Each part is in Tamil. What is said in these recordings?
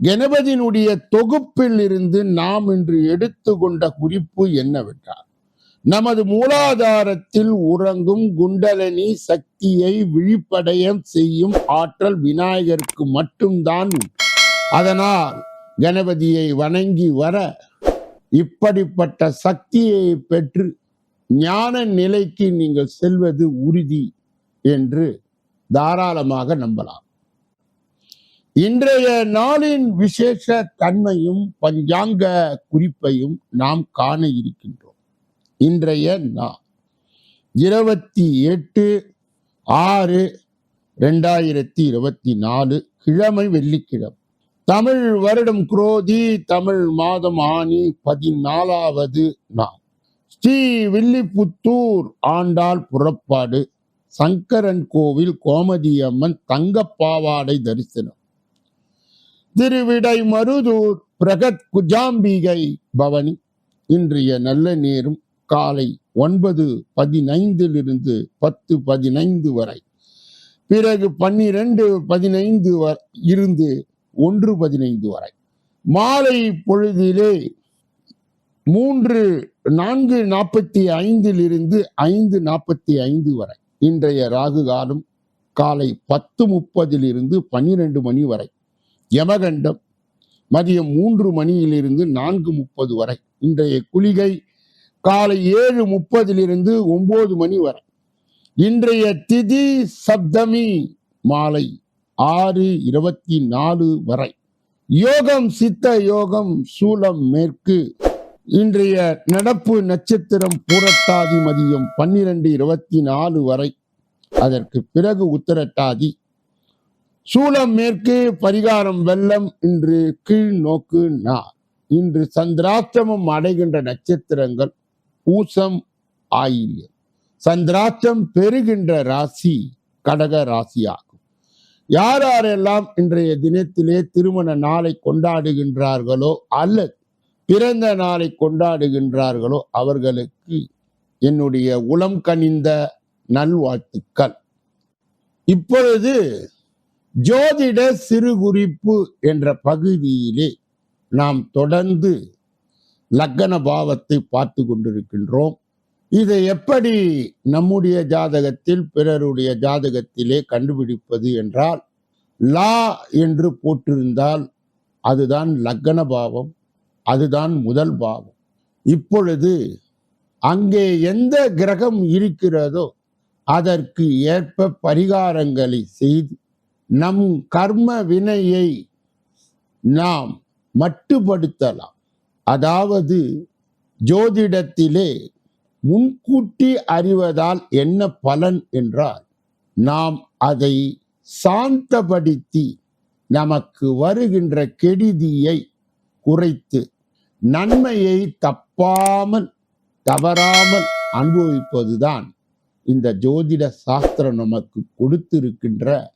கணபதியினுடைய தொகுப்பில் இருந்து நாம் இன்று எடுத்துக்கொண்ட குறிப்பு என்னவென்றால் நமது மூலாதாரத்தில் உறங்கும் குண்டலனி சக்தியை விழிப்படைய செய்யும் ஆற்றல் விநாயகருக்கு மட்டும்தான் அதனால் கணபதியை வணங்கி வர இப்படிப்பட்ட சக்தியை பெற்று ஞான நிலைக்கு நீங்கள் செல்வது உறுதி என்று தாராளமாக நம்பலாம். இன்றைய நாளின் விசேஷ தன்மையும் பஞ்சாங்க குறிப்பையும் நாம் காண இருக்கின்றோம். இன்றைய நாள் இருபத்தி எட்டு ஆறு ரெண்டாயிரத்தி இருபத்தி நாலு கிழமை வெள்ளிக்கிழமை. தமிழ் வருடம் குரோதி தமிழ் மாதம் ஆணி பதினாலாவது நாள். ஸ்ரீ வில்லிபுத்தூர் ஆண்டாள் புறப்பாடு சங்கரன் கோவில் கோமதியம்மன் தங்கப்பாவாடை தரிசனம். திருவிடை மருதூர் பிரகத் குஜாம்பிகை பவனி. இன்றைய நல்ல நேரம் காலை ஒன்பது பதினைந்திலிருந்து பத்து பதினைந்து வரை. பிறகு பன்னிரண்டு பதினைந்து வ- இருந்து ஒன்று பதினைந்து வரை. மாலை பொழுதிலே மூன்று நான்கு நாற்பத்தி ஐந்திலிருந்து ஐந்து நாற்பத்தி ஐந்து வரை. இன்றைய ராகு காலம் காலை பத்து முப்பதிலிருந்து பன்னிரண்டு மணி வரை. யமகண்டம். மதியம் மூன்று மணியிலிருந்து நான்கு முப்பது வரை. இன்றைய குளிகை காலை ஏழு முப்பதிலிருந்து ஒன்பது மணி வரை. இன்றைய திதி சப்தமி மாலை ஆறு இருபத்தி நாலு வரை. யோகம் சித்த யோகம் சூலம் மேற்கு. இன்றைய நடப்பு நட்சத்திரம் பூரட்டாதி மதியம் பன்னிரண்டு இருபத்தி நாலு வரை. அதற்கு பிறகு உத்தரட்டாதி. சூலம் மேற்கு பரிகாரம் வெள்ளம் இன்று கீழ் நோக்கு நா இன்று சந்திராஷ்டமம் அடைகின்ற நட்சத்திரங்கள் பூசம் ஆயில்யம். சந்திராஷ்டம் பெறுகின்ற ராசி கடக ராசியாகும். யார் யாரெல்லாம் இன்றைய தினத்திலே திருமண நாளை கொண்டாடுகின்றார்களோ அல்லது பிறந்த நாளை கொண்டாடுகின்றார்களோ அவர்களுக்கு என்னுடைய உளம் கனிந்த நல்வாழ்த்துக்கள். இப்பொழுது ஜோதிட சிறு குறிப்பு என்ற பகுதியிலே நாம் தொடர்ந்து லக்கண பாவத்தை பார்த்து கொண்டிருக்கின்றோம். இதை எப்படி நம்முடைய ஜாதகத்தில் பிறருடைய ஜாதகத்திலே கண்டுபிடிப்பது என்றால் லா என்று போட்டிருந்தால் அதுதான் லக்கண பாவம் அதுதான் முதல் பாவம். இப்பொழுது அங்கே எந்த கிரகம் இருக்கிறதோ அதற்கு ஏற்ப பரிகாரங்களை செய்து நம் கர்ம வினையை நாம் மட்டுப்படுத்தலாம். அதாவது ஜோதிடத்திலே முன்கூட்டி அறிவதால் என்ன பலன் என்றால் நாம் அதை சாந்தப்படுத்தி நமக்கு வருகின்ற கெடுதியை குறைத்து நன்மையை தப்பாமல் தவறாமல் அனுபவிப்பதுதான் இந்த ஜோதிட சாஸ்திரம் நமக்கு கொடுத்திருக்கின்ற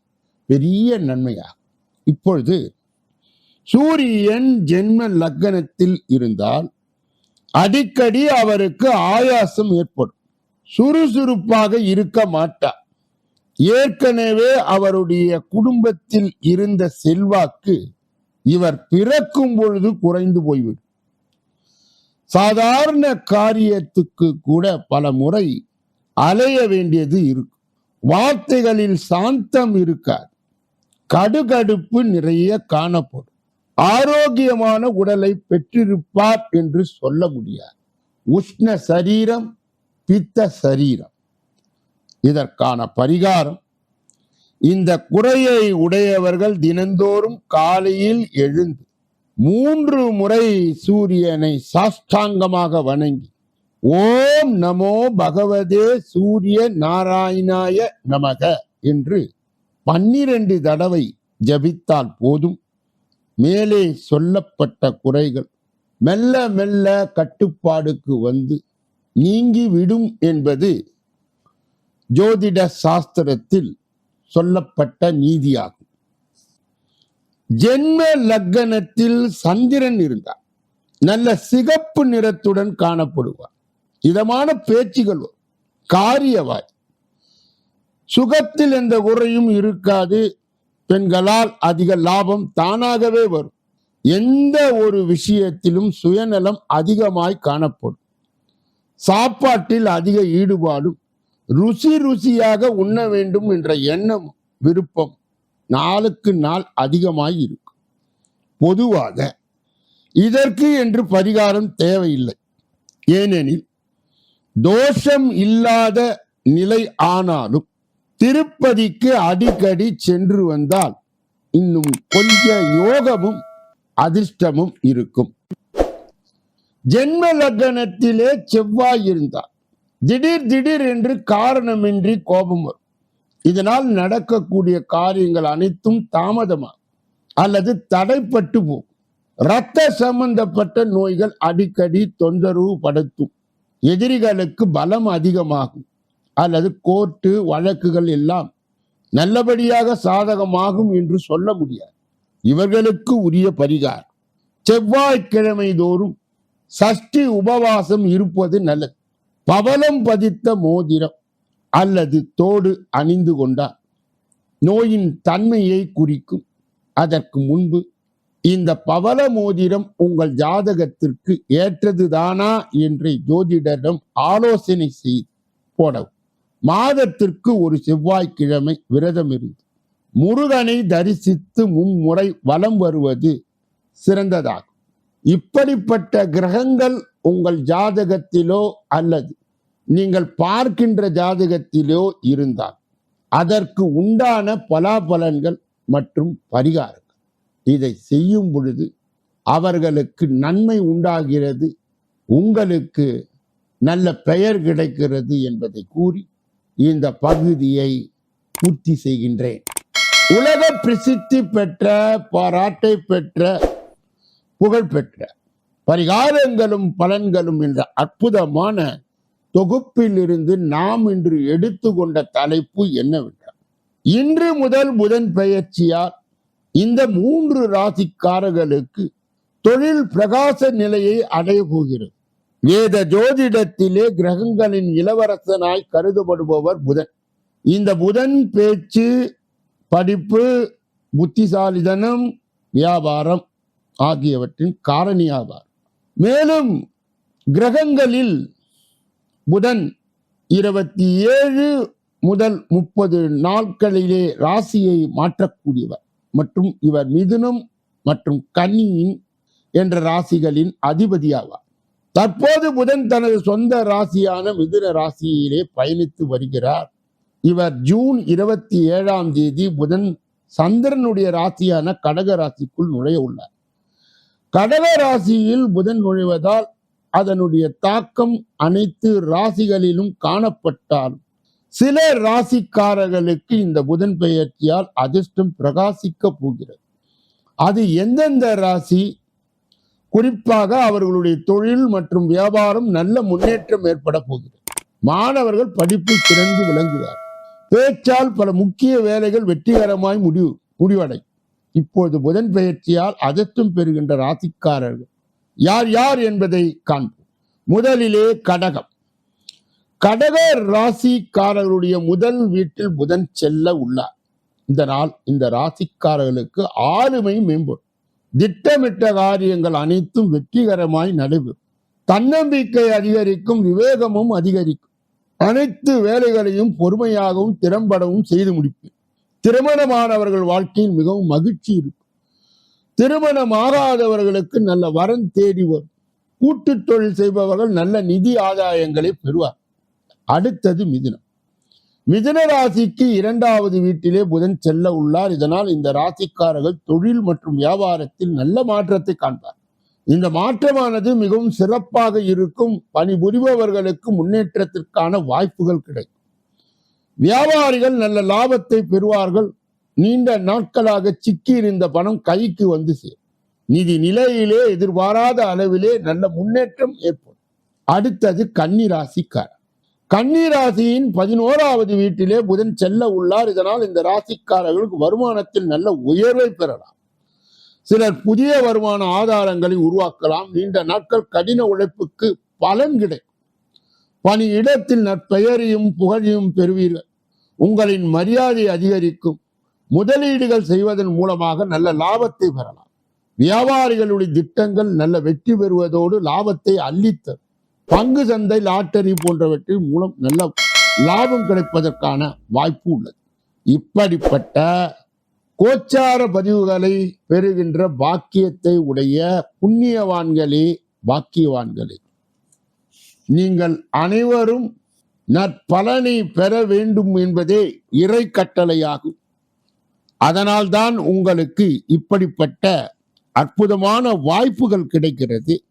பெரிய நன்மையாகும். இப்பொழுது சூரியன் ஜென்ம லக்னத்தில் இருந்தால் அடிக்கடி அவருக்கு ஆயாசம் ஏற்படும். சுறுசுறுப்பாக இருக்க மாட்டார் ஏற்கனவே அவருடைய குடும்பத்தில் இருந்த செல்வாக்கு இவர் பிறக்கும் பொழுது குறைந்து போய்விடும். சாதாரண காரியத்துக்கு கூட பல முறை அலைய வேண்டியது இருக்கும். வார்த்தைகளில் சாந்தம் இருக்காது. கடுகடுப்பு நிறைய காணப்படும். ஆரோக்கியமான உடலை பெற்றிருப்பார் என்று சொல்ல முடியாது. உஷ்ண சரீரம் பித்த சரீரம். இதற்கான பரிகாரம் இந்த குறையை உடையவர்கள் தினந்தோறும் காலையில் எழுந்து மூன்று முறை சூரியனை சாஷ்டாங்கமாக வணங்கி ஓம் நமோ பகவதே சூரிய நாராயணாய நமக என்று பன்னிரண்டு தடவை ஜபித்தால் போதும். மேலே சொல்லப்பட்ட குறைகள் மெல்ல மெல்ல கட்டுப்பாடுக்கு வந்து நீங்கி விடும் என்பது ஜோதிட சாஸ்திரத்தில் சொல்லப்பட்ட நீதியாகும். ஜென்ம லக்கணத்தில் சந்திரன் இருந்தார். நல்ல சிகப்பு நிறத்துடன் காணப்படுவார். இதமான பேச்சுகள் காரியவாய் சுகத்தில் எந்த குறையும் இருக்காது பெண்களால் அதிக லாபம் தானாகவே வரும். எந்த ஒரு விஷயத்திலும் சுயநலம் அதிகமாய் காணப்படும். சாப்பாட்டில் அதிக ஈடுபாடும் ருசி ருசியாக உண்ண வேண்டும் என்ற எண்ணம் விருப்பம் நாளுக்கு நாள் அதிகமாய் இருக்கும். பொதுவாக இதற்கு என்று பரிகாரம் தேவையில்லை. ஏனெனில் தோஷம் இல்லாத நிலை ஆனாலும் திருப்பதிக்கு அடிக்கடி சென்று வந்தால் இன்னும் கொஞ்ச யோகமும் அதிர்ஷ்டமும் இருக்கும். ஜென்ம லக்னத்திலே செவ்வாய் இருந்தார். திடீர் திடீர் என்று காரணமின்றி கோபம் வரும். இதனால் நடக்கக்கூடிய காரியங்கள் அனைத்தும் தாமதமா அல்லது தடைப்பட்டு போகும். இரத்த சம்பந்தப்பட்ட நோய்கள் அடிக்கடி தொந்தரவு படுத்தும் எதிரிகளுக்கு பலம் அதிகமாகும். அல்லது கோர்ட்டு வழக்குகள் எல்லாம் நல்லபடியாக சாதகமாகும் என்று சொல்ல முடியாது. இவர்களுக்கு உரிய பரிகாரம். செவ்வாய்க்கிழமை தோறும் சஷ்டி உபவாசம் இருப்பது நல்லது. பவலம் பதித்த மோதிரம் அல்லது தோடு அணிந்து கொண்டால் நோயின் தன்மையை குறிக்கும். அதற்கு முன்பு இந்த பவல மோதிரம் உங்கள் ஜாதகத்திற்கு ஏற்றதுதானா? என்று ஜோதிடரிடம் ஆலோசனை செய்து போடவும். மாதத்திற்கு ஒரு செவ்வாய்க்கிழமை விரதம் இருந்து முருகனை தரிசித்து மும்முறை வலம் வருவது சிறந்ததாகும். இப்படிப்பட்ட கிரகங்கள் உங்கள் ஜாதகத்திலோ அல்லது நீங்கள் பார்க்கின்ற ஜாதகத்திலோ இருந்தால் அதற்கு உண்டான பலாபலன்கள் மற்றும் பரிகாரங்கள். இதை செய்யும் பொழுது அவர்களுக்கு நன்மை உண்டாகிறது உங்களுக்கு நல்ல பெயர் கிடைக்கிறது என்பதை கூறி இந்த பகுதியை பூர்த்தி செய்கின்றேன். உலக பிரசித்தி பெற்ற பாராட்டை பெற்ற புகழ் பெற்ற பரிகாரங்களும் பலன்களும் என்ற அற்புதமான தொகுப்பில் இருந்து நாம் இன்று எடுத்துக்கொண்ட தலைப்பு என்னவென்றால் இன்று முதல் புதன் பெயர்ச்சியால் இந்த மூன்று ராசிக்காரர்களுக்கு தொழில் பிரகாச நிலையை அடைய போகிறது. வேத ஜோதிடத்திலே கிரகங்களின் இளவரசனாய் கருதப்படுபவர் புதன். இந்த புதன் பேச்சு படிப்பு புத்திசாலிதனம் வியாபாரம் ஆகியவற்றின் காரணியாவார். மேலும் கிரகங்களில் புதன் இருபத்தி ஏழு முதல் முப்பது நாட்களிலே ராசியை மாற்றக்கூடியவர். மற்றும் இவர் மிதுனம் மற்றும் கன்னியின் என்ற ராசிகளின் அதிபதியாவார். தற்போது புதன் தனது சொந்த ராசியான மிதுன ராசியிலே பயணித்து வருகிறார். இவர் ஜூன் இருபத்தி ஏழாம் தேதி புதன் சந்திரனுடைய ராசியான கடக ராசிக்குள் நுழைய உள்ளார். கடக ராசியில் புதன் நுழைவதால் அதனுடைய தாக்கம் அனைத்து ராசிகளிலும் காணப்பட்டால் சில ராசிக்காரர்களுக்கு இந்த புதன் பெயர்ச்சியால் அதிர்ஷ்டம் பிரகாசிக்க போகிறது. அது எந்தெந்த ராசி குறிப்பாக அவர்களுடைய தொழில் மற்றும் வியாபாரம் நல்ல முன்னேற்றம் ஏற்பட போகிறது மாணவர்கள் படிப்பில் சிறந்து விளங்குவார். பேச்சால் பல முக்கிய வேலைகள் வெற்றிகரமாய் முடிவு முடிவடை இப்போது புதன் பெயர்ச்சியால் அதத்தும் பெறுகின்ற ராசிக்காரர்கள். யார் யார் என்பதை காண்போம். முதலிலே கடகம். கடக ராசிக்காரர்களுடைய முதல் வீட்டில் புதன் செல்ல உள்ளார். இந்த நாள் இந்த ராசிக்காரர்களுக்கு ஆளுமை மேம்படும். திட்டமிட்ட காரியங்கள் அனைத்தும் வெற்றிகரமாய் நடைபெறும். தன்னம்பிக்கை அதிகரிக்கும் விவேகமும் அதிகரிக்கும். அனைத்து வேலைகளையும் பொறுமையாகவும் திறம்படவும் செய்து முடிப்பேன். திருமணமானவர்கள் வாழ்க்கையில் மிகவும் மகிழ்ச்சி இருக்கும். திருமணமாகாதவர்களுக்கு நல்ல வரன் தேடி வரும். கூட்டு தொழில் செய்பவர்கள் நல்ல நிதி ஆதாயங்களை பெறுவார் அடுத்தது மிதுனம். மிதன ராசிக்கு இரண்டாவது வீட்டிலே புதன் செல்ல உள்ளார். இதனால் இந்த ராசிக்காரர்கள் தொழில் மற்றும் வியாபாரத்தில் நல்ல மாற்றத்தை காண்பார். இந்த மாற்றமானது மிகவும் சிறப்பாக இருக்கும். பணிபுரிபவர்களுக்கு முன்னேற்றத்திற்கான வாய்ப்புகள் கிடைக்கும். வியாபாரிகள் நல்ல லாபத்தை பெறுவார்கள். நீண்ட நாட்களாக சிக்கியிருந்த பணம் கைக்கு வந்து சேரும். நிதி நிலையிலே எதிர்பாராத அளவிலே நல்ல முன்னேற்றம் ஏற்படும். அடுத்தது கன்னிராசிக்காரர். கன்னிராசியின் பதினோராவது வீட்டிலே புதன் செல்ல உள்ளார். இதனால் இந்த ராசிக்காரர்களுக்கு வருமானத்தில் நல்ல உயர்வை பெறலாம். சிலர் புதிய வருமான ஆதாரங்களை உருவாக்கலாம். நீண்ட நாட்கள் கடின உழைப்புக்கு பலன் கிடைக்கும். பணி இடத்தில் நற்பெயரையும் புகழையும் பெறுவீர்கள். உங்களின் மரியாதை அதிகரிக்கும். முதலீடுகள் செய்வதன் மூலமாக நல்ல லாபத்தை பெறலாம். வியாபாரிகளுடைய திட்டங்கள் நல்ல வெற்றி பெறுவதோடு லாபத்தை அள்ளித்தரும். பங்கு சந்தை லாட்டரி போன்றவற்றின் மூலம் நல்ல லாபம் கிடைப்பதற்கான வாய்ப்பு உள்ளது. இப்படிப்பட்ட கோச்சார பதிவுகளை பெறுகின்ற பாக்கியத்தை உடைய புண்ணியவான்களே பாக்கியவான்களே. நீங்கள் அனைவரும் நற்பலனை பெற வேண்டும் என்பதே இறை கட்டளையாகும். அதனால்தான் உங்களுக்கு இப்படிப்பட்ட அற்புதமான வாய்ப்புகள் கிடைக்கிறது.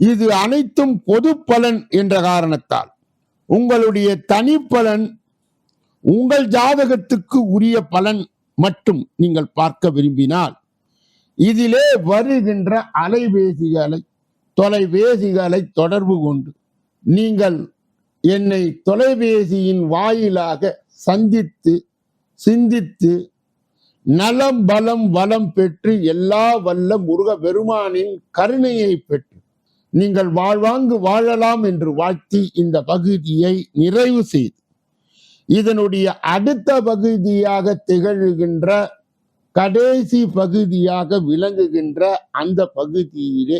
இது அனைத்தும் பொது பலன் என்ற காரணத்தால். உங்களுடைய தனிப்பலன் உங்கள் ஜாதகத்துக்கு உரிய பலன் மட்டும் நீங்கள் பார்க்க விரும்பினால் இதிலே வருகின்ற அலைபேசிகளை தொலைபேசிகளை தொடர்பு கொண்டு நீங்கள் என்னை தொலைபேசியின் வாயிலாக சந்தித்து சிந்தித்து நலம் பலம் வளம் பெற்று எல்லா வல்ல முருக பெருமானின் கருணையை பெற்று நீங்கள் வாழ்வாங்கு வாழலாம் என்று வாழ்த்தி இந்த பகுதியை நிறைவு செய்து இதனுடைய அடுத்த பகுதியாக திகழ்கின்ற கடைசி பகுதியாக விளங்குகின்ற அந்த பகுதியிலே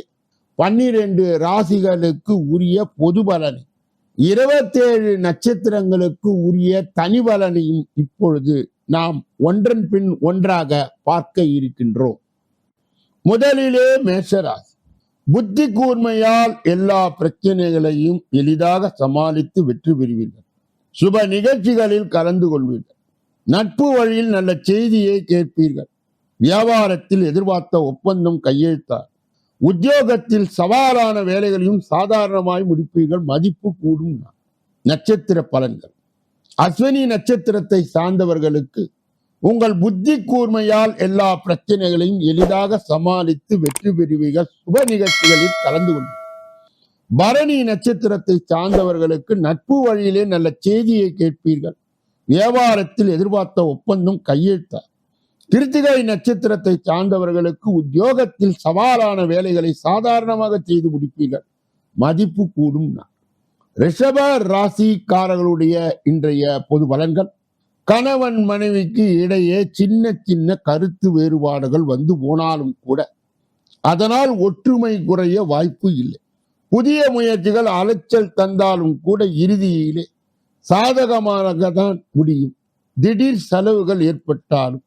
பன்னிரண்டு ராசிகளுக்கு உரிய பொது பலனை இருபத்தேழு நட்சத்திரங்களுக்கு உரிய தனி பலனையும் இப்பொழுது நாம் ஒன்றன் பின் ஒன்றாக பார்க்க இருக்கின்றோம். முதலிலே மேஷராசி. புத்தி கூர்மையால் எல்லா பிரச்சனைகளையும் எளிதாக சமாளித்து வெற்றி பெறுவீர்கள். சுப நிகழ்ச்சிகளில் கலந்து கொள்வீர்கள். நட்பு வழியில் நல்ல செய்தியை கேட்பீர்கள். வியாபாரத்தில் எதிர்பார்த்த ஒப்பந்தம் கையெழுத்தார். உத்தியோகத்தில் சவாலான வேலைகளையும் சாதாரணமாய் முடிப்பீர்கள். மதிப்பு கூடும். நட்சத்திர பலன்கள். அஸ்வினி நட்சத்திரத்தை சார்ந்தவர்களுக்கு உங்கள் புத்தி கூர்மையால் எல்லா பிரச்சனைகளையும் எளிதாக சமாளித்து வெற்றி பெறுவீர்கள். சுப நிகழ்ச்சிகளில் கலந்து கொள்ளும் பரணி நட்சத்திரத்தை சார்ந்தவர்களுக்கு நட்பு வழியிலே நல்ல செய்தியை கேட்பீர்கள். வியாபாரத்தில் எதிர்பார்த்த ஒப்பந்தம் கையெழுத்தார் கிருத்திகை நட்சத்திரத்தை சார்ந்தவர்களுக்கு உத்தியோகத்தில் சவாலான வேலைகளை சாதாரணமாக செய்து முடிப்பீர்கள். மதிப்பு கூடும் நான் ரிஷப ராசிக்காரர்களுடைய இன்றைய பொது பலன்கள். கணவன் மனைவிக்கு இடையே சின்ன சின்ன கருத்து வேறுபாடுகள் வந்து போனாலும் கூட அதனால் ஒற்றுமை குறைய வாய்ப்பு இல்லை. புதிய முயற்சிகள் அலைச்சல் தந்தாலும் கூட இறுதியிலே சாதகமாக தான் முடியும். திடீர் செலவுகள் ஏற்பட்டாலும்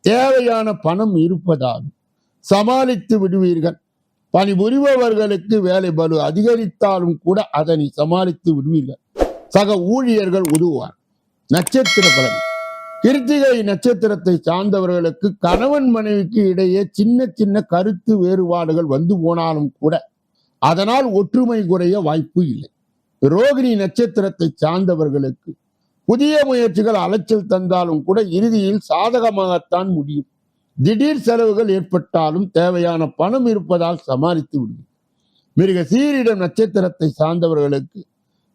தேவையான பணம் இருப்பதாலும் சமாளித்து விடுவீர்கள். பணிபுரிபவர்களுக்கு வேலை பலு அதிகரித்தாலும் கூட அதனை சமாளித்து விடுவீர்கள். சக ஊழியர்கள் உதவுவார் நட்சத்திர பலன். கிருத்திகை நட்சத்திரத்தை சார்ந்தவர்களுக்கு கணவன் மனைவிக்கு இடையே சின்ன சின்ன கருத்து வேறுபாடுகள் வந்து போனாலும் கூட அதனால் ஒற்றுமை குறைய வாய்ப்பு இல்லை. ரோகிணி நட்சத்திரத்தை சார்ந்தவர்களுக்கு புதிய முயற்சிகள் அலைச்சல் தந்தாலும் கூட இறுதியில் சாதகமாகத்தான் முடியும். திடீர் செலவுகள் ஏற்பட்டாலும் தேவையான பணம் இருப்பதால் சமாளித்து விடும் மிருக சீரிடம் நட்சத்திரத்தை சார்ந்தவர்களுக்கு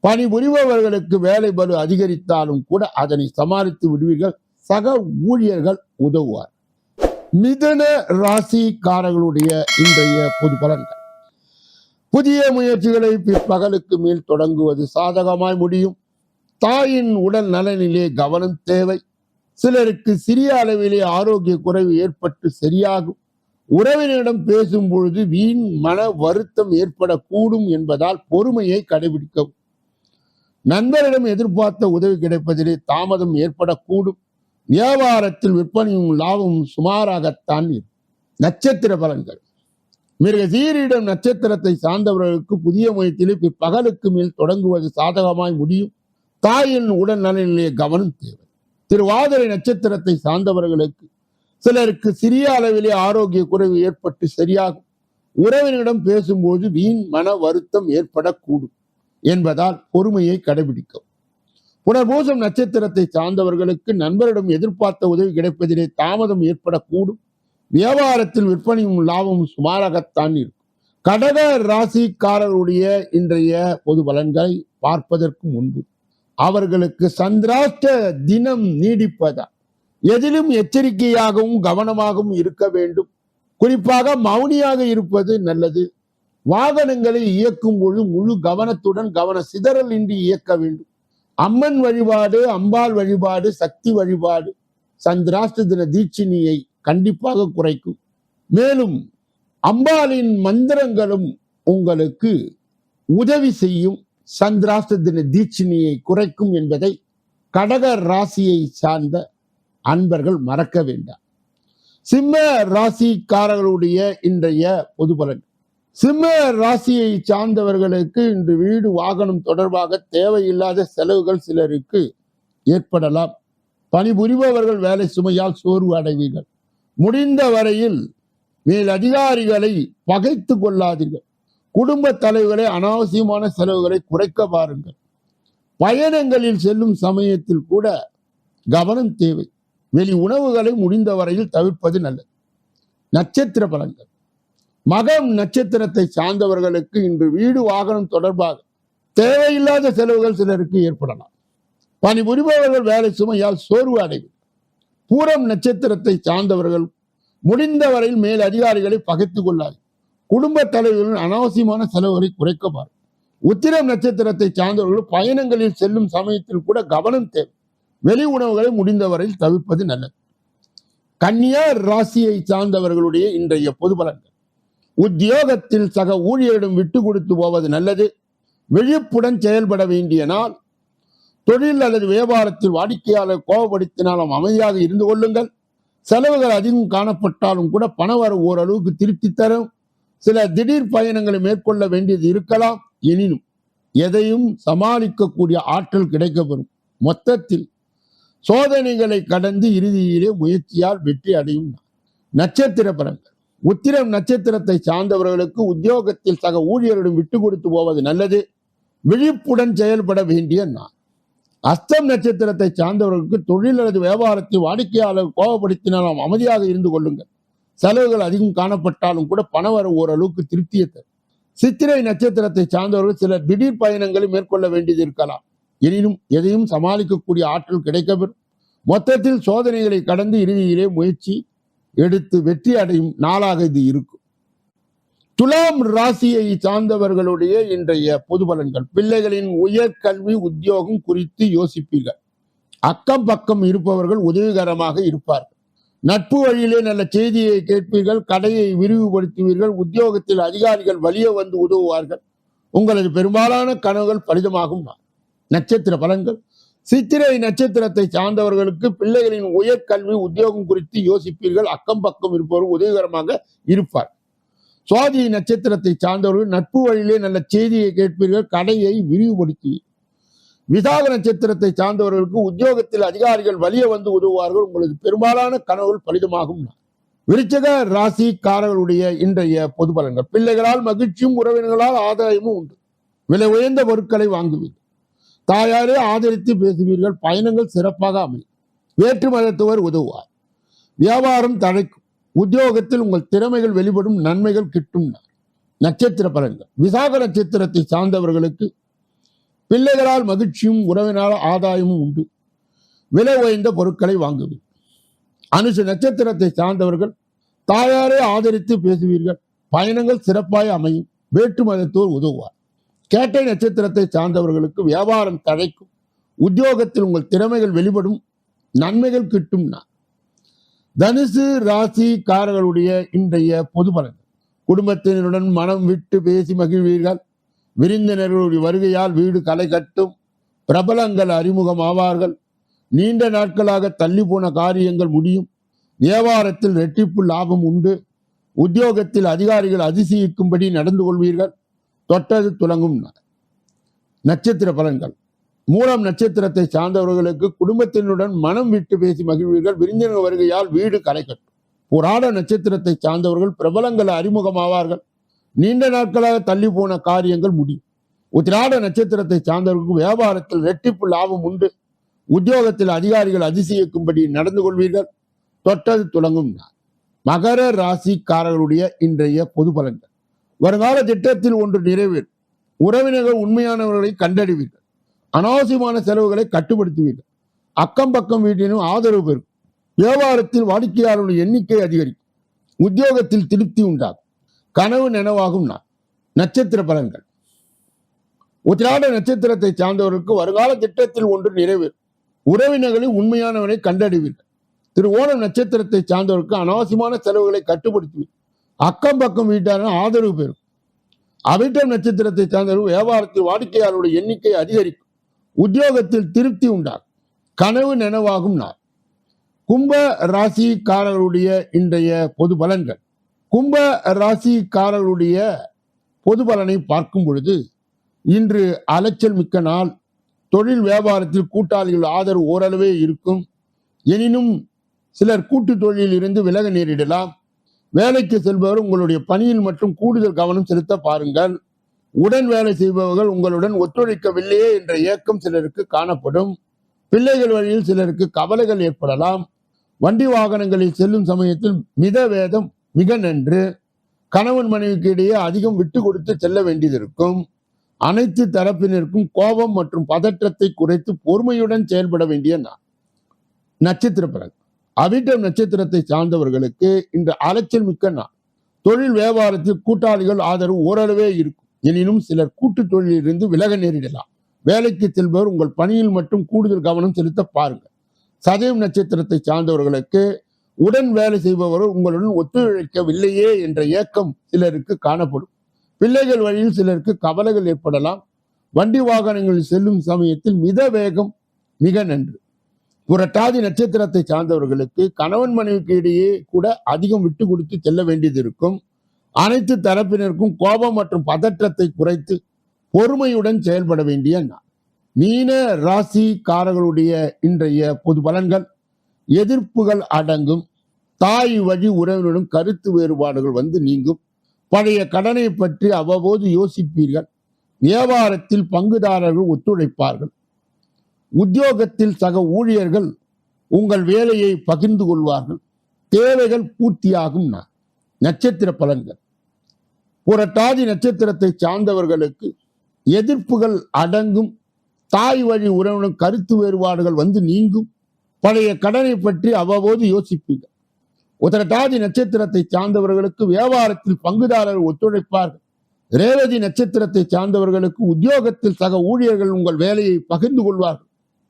பணிபுரிபவர்களுக்கு வேலை பலு அதிகரித்தாலும் கூட அதனை சமாளித்து விடுவீர்கள். சக ஊழியர்கள் உதவுவார். மிதன ராசிக்காரர்களுடைய இன்றைய பொது பலன்கள். புதிய முயற்சிகளை பிற்பகலுக்கு மேல் தொடங்குவது சாதகமாய் முடியும். தாயின் உடல் நலனிலே கவனம் தேவை. சிலருக்கு சிறிய அளவிலே ஆரோக்கிய குறைவு ஏற்பட்டு சரியாகும். உறவினரிடம் பேசும் பொழுது வீண் மன வருத்தம் ஏற்படக்கூடும் என்பதால் பொறுமையை கடைபிடிக்கவும். நண்பரிடம் எதிர்பார்த்த உதவி கிடைப்பதிலே தாமதம் ஏற்படக்கூடும். வியாபாரத்தில் விற்பனையும் லாபமும் சுமாராகத்தான் இருக்கும். நட்சத்திர பலன்கள். மிக சீரிடம் நட்சத்திரத்தை சார்ந்தவர்களுக்கு புதிய முயற்சியில் பிற்பகலுக்கு மேல் தொடங்குவது சாதகமாய் முடியும். தாயின் உடல் நலனிலே கவனம் தேவை. திருவாதிரை நட்சத்திரத்தை சார்ந்தவர்களுக்கு சிலருக்கு சிறிய அளவிலே ஆரோக்கிய குறைவு ஏற்பட்டு சரியாகும். உறவினரிடம் பேசும்போது வீண் மன வருத்தம் ஏற்படக்கூடும். என்பதால் பொறுமையை கடைபிடிக்கும். புனர்பூசம் நட்சத்திரத்தை சார்ந்தவர்களுக்கு நண்பரிடம் எதிர்பார்த்த உதவி கிடைப்பதிலே தாமதம் ஏற்படக்கூடும். வியாபாரத்தில் விற்பனையும் லாபமும் சுமாராகத்தான் இருக்கும். கடக ராசிக்காரருடைய இன்றைய பொது பலன்களை பார்ப்பதற்கு முன்பு அவர்களுக்கு சந்திராஷ்ட தினம் நீடிப்பதா எதிலும் எச்சரிக்கையாகவும் கவனமாகவும் இருக்க வேண்டும். குறிப்பாக மௌனியாக இருப்பது நல்லது. வாகனங்களை இயக்கும் பொழுது முழு கவனத்துடன் கவன சிதறல் இன்றி இயக்க வேண்டும். அம்மன் வழிபாடு அம்பாள் வழிபாடு சக்தி வழிபாடு சந்திராஷ்ட தின தீட்சினியை கண்டிப்பாக குறைக்கும். மேலும் அம்பாளின் மந்திரங்களும் உங்களுக்கு உதவி செய்யும். சந்திராஷ்ட தின தீட்சினியை குறைக்கும் என்பதை கடக ராசியை சார்ந்த அன்பர்கள் மறக்க வேண்டாம். சிம்ம ராசிக்காரர்களுடைய இன்றைய பொது பலன் சிம்ம ராசியை சார்ந்தவர்களுக்கு இன்று வீடு வாகனம் தொடர்பாக தேவையில்லாத செலவுகள் சிலருக்கு ஏற்படலாம். பணிபுரிபவர்கள் வேலை சுமையால் சோர்வு அடைவீர்கள். முடிந்த வரையில் மேல் அதிகாரிகளை பகைத்து கொள்ளாதீர்கள். குடும்ப தலைவர்களை அனாவசியமான செலவுகளை குறைக்க பாருங்கள். பயணங்களில் செல்லும் சமயத்தில் கூட கவனம் தேவை. வெளி உணவுகளை முடிந்த வரையில் தவிர்ப்பது நல்லது. நட்சத்திர பலன்கள். மகம் நட்சத்திரத்தை சார்ந்தவர்களுக்கு இன்று வீடு வாகனம் தொடர்பாக தேவையில்லாத செலவுகள் சிலருக்கு ஏற்படலாம். பணிபுரிபவர்கள் வேலை சுமையால் சோர்வு அடைவு பூரம் நட்சத்திரத்தை சார்ந்தவர்கள் முடிந்தவரையில் மேல் அதிகாரிகளை பகைத்துக் கொள்ளாது. குடும்ப தலைவர்களின் அனாவசியமான செலவுகளை குறைக்கப்பார் உத்திரம் நட்சத்திரத்தை சார்ந்தவர்கள் பயணங்களில் செல்லும் சமயத்தில் கூட கவனம் தேவை. வெளி உணவுகளை முடிந்தவரையில் தவிர்ப்பது நல்லது. கன்னியா ராசியை சார்ந்தவர்களுடைய இன்றைய பொது பலன்கள். உத்தியோகத்தில் சக ஊழியரிடம் விட்டு கொடுத்து போவது நல்லது. விழிப்புடன் செயல்பட வேண்டிய நாள். தொழில் அல்லது வியாபாரத்தில் வாடிக்கையாளர் கோபப்படுத்தினாலும் அமைதியாக இருந்து கொள்ளுங்கள். செலவுகள் அதிகம் காணப்பட்டாலும் கூட பணவரவு ஓரளவுக்கு திருப்தி தரும். சில திடீர் பயணங்களை மேற்கொள்ள வேண்டியது இருக்கலாம். எனினும் எதையும் சமாளிக்கக்கூடிய ஆற்றல் கிடைக்கப்பெறும். மொத்தத்தில் சோதனைகளை கடந்து இறுதியிலே முயற்சியால் வெற்றி அடையும் நட்சத்திர பலன்கள். உத்திரம் நட்சத்திரத்தை சார்ந்தவர்களுக்கு உத்தியோகத்தில் சக ஊழியரிடம் விட்டு கொடுத்து போவது நல்லது. விழிப்புடன் செயல்பட வேண்டிய நான் அஸ்தம் நட்சத்திரத்தை சார்ந்தவர்களுக்கு தொழில் அல்லது வியாபாரத்தை வாடிக்கையாளர் கோபப்படுத்தினாலும் அமைதியாக இருந்து கொள்ளுங்கள். செலவுகள் அதிகம் காணப்பட்டாலும் கூட பணவரவு ஓரளவுக்கு திருப்தியை தரும். சித்திரை நட்சத்திரத்தை சார்ந்தவர்கள் சில திடீர் பயணங்களை மேற்கொள்ள வேண்டியது இருக்கலாம். எனினும் எதையும் சமாளிக்கக்கூடிய ஆற்றல் கிடைக்கப்பெறும் மொத்தத்தில் சோதனைகளை கடந்து இறுதியிலே முயற்சி எடுத்து வெற்றி அடையும் நாளாக இது இருக்கும். துலாம் ராசியை சார்ந்தவர்களுடைய இன்றைய பொது பலன்கள். பிள்ளைகளின் உயர்கல்வி உத்தியோகம் குறித்து யோசிப்பீர்கள். அக்கம் பக்கம் இருப்பவர்கள் உதவிகரமாக இருப்பார்கள். நட்பு வழியிலே நல்ல செய்தியை கேட்பீர்கள் கடையை விரிவுபடுத்துவீர்கள் உத்தியோகத்தில் அதிகாரிகள் வலிய வந்து உதவுவார்கள். உங்களது பெரும்பாலான கனவுகள் பலிதமாகும் நட்சத்திர பலன்கள் சித்திரை நட்சத்திரத்தை சார்ந்தவர்களுக்கு பிள்ளைகளின் உயர்கல்வி உத்தியோகம் குறித்து யோசிப்பீர்கள். அக்கம் பக்கம் இருப்பவர் உதவிகரமாக இருப்பார். சுவாதி நட்சத்திரத்தை சார்ந்தவர்கள் நட்பு வழியிலே நல்ல செய்தியை கேட்பீர்கள். கடையை விரிவுபடுத்துவீர்கள் விசாக நட்சத்திரத்தை சார்ந்தவர்களுக்கு உத்தியோகத்தில் அதிகாரிகள் வலிய வந்து உதவுவார்கள். உங்களது பெரும்பாலான கனவுகள் பலிதமாகும். நாள். விருச்சக ராசிக்காரர்களுடைய இன்றைய பொது பலன்கள். பிள்ளைகளால் மகிழ்ச்சியும் உறவினர்களால் ஆதாயமும் உண்டு. விலை உயர்ந்த பொருட்களை வாங்குவீர்கள். தாயாரே ஆதரித்து பேசுவீர்கள் பயணங்கள் சிறப்பாக அமையும். வேற்று மதத்தவர் உதவுவார். வியாபாரம் தழைக்கும். உத்தியோகத்தில் உங்கள் திறமைகள் வெளிப்படும் நன்மைகள் கிட்டும் நட்சத்திர பலன்கள். விசாக நட்சத்திரத்தை சார்ந்தவர்களுக்கு பிள்ளைகளால் மகிழ்ச்சியும் உறவினால் ஆதாயமும் உண்டு. விலை உயர்ந்த பொருட்களை வாங்குவீர்கள். அனுச நட்சத்திரத்தை சார்ந்தவர்கள் தாயாரே ஆதரித்து பேசுவீர்கள். பயணங்கள் சிறப்பாய் அமையும். வேற்று மதத்தோர் உதவுவார். கேட்டை நட்சத்திரத்தை சார்ந்தவர்களுக்கு வியாபாரம் தழைக்கும் உத்தியோகத்தில் உங்கள் திறமைகள் வெளிப்படும் நன்மைகள் கிட்டும் தனுசு ராசிக்காரர்களுடைய இன்றைய பொது பலன். குடும்பத்தினருடன் மனம் விட்டு பேசி மகிழ்வீர்கள். விருந்தினர்களுடைய வருகையால் வீடு களை கட்டும் பிரபலங்கள் அறிமுகம் ஆவார்கள் நீண்ட நாட்களாக தள்ளி போன காரியங்கள் முடியும். வியாபாரத்தில் ரெட்டிப்பு லாபம் உண்டு. உத்தியோகத்தில் அதிகாரிகள் அதிசயிக்கும்படி நடந்து கொள்வீர்கள். தொட்டது துலங்கும் நட்சத்திர பலன்கள். மூலம் நட்சத்திரத்தை சார்ந்தவர்களுக்கு குடும்பத்தினுடன் மனம் விட்டு பேசி மகிழ்வீர்கள். விருந்தினர் வருகையால் வீடு கரைக்கட்டும் புராட நட்சத்திரத்தை சார்ந்தவர்கள் பிரபலங்கள் அறிமுகமாவார்கள். நீண்ட நாட்களாக தள்ளி போன காரியங்கள் முடியும். உத்திராட நட்சத்திரத்தை சார்ந்தவர்களுக்கு வியாபாரத்தில் ரெட்டிப்பு லாபம் உண்டு. உத்தியோகத்தில் அதிகாரிகள் அதிசயிக்கும்படி நடந்து கொள்வீர்கள். தொட்டது துலங்கும் மகர ராசிக்காரர்களுடைய இன்றைய பொது பலன்கள். வருங்கால திட்டத்தில் ஒன்று நிறைவேறும் உறவினர்கள் உண்மையானவர்களை கண்டறிவீர்கள். அனாவசியமான செலவுகளை கட்டுப்படுத்துவீர்கள். அக்கம் பக்கம் வீட்டினும் ஆதரவு பெறும். வியாபாரத்தில் வாடிக்கையாளர்களின் எண்ணிக்கை அதிகரிக்கும். உத்தியோகத்தில் திருப்தி உண்டாகும். கனவு நினைவாகும் நான் நட்சத்திர பலன்கள். உத்திராட நட்சத்திரத்தை சார்ந்தவர்களுக்கு வருங்கால திட்டத்தில் ஒன்று நிறைவேறும் உறவினர்களில் உண்மையானவரை கண்டறிவீர்கள். திரு ஓணம் நட்சத்திரத்தை சார்ந்தவருக்கு அனாவசியமான செலவுகளை கட்டுப்படுத்துவீர்கள். அக்கம் பக்கம் வீட்டாரும் ஆதரவு பெறும். அவிட்டம் நட்சத்திரத்தை சார்ந்தவர்கள் வியாபாரத்தில் வாடிக்கையாளருடைய எண்ணிக்கை அதிகரிக்கும். உத்தியோகத்தில் திருப்தி உண்டாகும். கனவு நனவாகும் நாள். கும்ப ராசிக்காரர்களுடைய இன்றைய பொது பலன்கள். கும்ப ராசிக்காரர்களுடைய பொது பலனை பார்க்கும் பொழுது இன்று அலைச்சல் மிக்க நாள். தொழில் வியாபாரத்தில் கூட்டாளிகள் ஆதரவு ஓரளவே இருக்கும். எனினும் சிலர் கூட்டு தொழிலில் இருந்து விலக நேரிடலாம். வேலைக்கு செல்பவர் உங்களுடைய பணியில் மற்றும் கூடுதல் கவனம் செலுத்த பாருங்கள். உடன் வேலை செய்பவர்கள் உங்களுடன் ஒத்துழைக்கவில்லையே என்ற ஏக்கம் சிலருக்கு காணப்படும். பிள்ளைகள் வழியில் சிலருக்கு கவலைகள் ஏற்படலாம். வண்டி வாகனங்களில் செல்லும் சமயத்தில் மித வேதம் மிக நன்று. கணவன் மனைவிக்கு இடையே அதிகம் விட்டு கொடுத்து செல்ல வேண்டியதிருக்கும் அனைத்து தரப்பினருக்கும் கோபம் மற்றும் பதற்றத்தை குறைத்து பொறுமையுடன் செயல்பட வேண்டிய நான் நட்சத்திர பலன். அவிட்டம் நட்சத்திரத்தை சார்ந்தவர்களுக்கு இன்று அலைச்சல் மிக்க நாள். தொழில் வியாபாரத்தில் கூட்டாளிகள் ஆதரவு ஓரளவே இருக்கும். எனினும் சிலர் கூட்டு தொழிலிருந்து விலக நேரிடலாம். வேலைக்கு செல்பவர் உங்கள் பணியில் மட்டும் கூடுதல் கவனம் செலுத்த பாருங்கள். சதயம் நட்சத்திரத்தை சார்ந்தவர்களுக்கு உடன் வேலை செய்பவர்கள் உங்களுடன் ஒத்துழைக்கவில்லையே என்ற ஏக்கம் சிலருக்கு காணப்படும். பிள்ளைகள் வழியில் சிலருக்கு கவலைகள் ஏற்படலாம். வண்டி வாகனங்களில் செல்லும் சமயத்தில் மித வேகம் மிக நன்று. புரட்டாதி நட்சத்திரத்தை சார்ந்தவர்களுக்கு கணவன் மனைவிக்கு இடையே கூட அதிகம் விட்டு கொடுத்து செல்ல வேண்டியது இருக்கும். அனைத்து தரப்பினருக்கும் கோபம் மற்றும் பதற்றத்தை குறைத்து பொறுமையுடன் செயல்பட வேண்டிய நாள். மீன ராசிக்காரர்களுடைய இன்றைய பொது பலன்கள் எதிர்ப்புகள் அடங்கும். தாய் வழி உறவினரும் கருத்து வேறுபாடுகள் வந்து நீங்கும். பழைய கடனை பற்றி அவ்வப்போது யோசிப்பீர்கள். வியாபாரத்தில் பங்குதாரர்கள் ஒத்துழைப்பார்கள். உத்தியோகத்தில் சக ஊழியர்கள் உங்கள் வேலையை பகிர்ந்து கொள்வார்கள். தேவைகள் பூர்த்தியாகும் நட்சத்திர பலன்கள். புரட்டாதி நட்சத்திரத்தை சார்ந்தவர்களுக்கு எதிர்ப்புகள் அடங்கும். தாய் வழி உறவினர் கருத்து வேறுபாடுகள் வந்து நீங்கும். பழைய கடனை பற்றி அவ்வப்போது யோசிப்பீர்கள். உதரட்டாதி நட்சத்திரத்தை சார்ந்தவர்களுக்கு வியாபாரத்தில் பங்குதாரர் ஒத்துழைப்பார்கள். ரேவதி நட்சத்திரத்தை சார்ந்தவர்களுக்கு உத்தியோகத்தில் சக ஊழியர்கள் உங்கள் வேலையை பகிர்ந்து கொள்வார்கள்.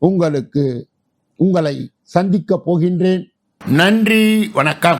உங்களுக்கு உங்களை சந்திக்க போகின்றேன். நன்றி வணக்கம்.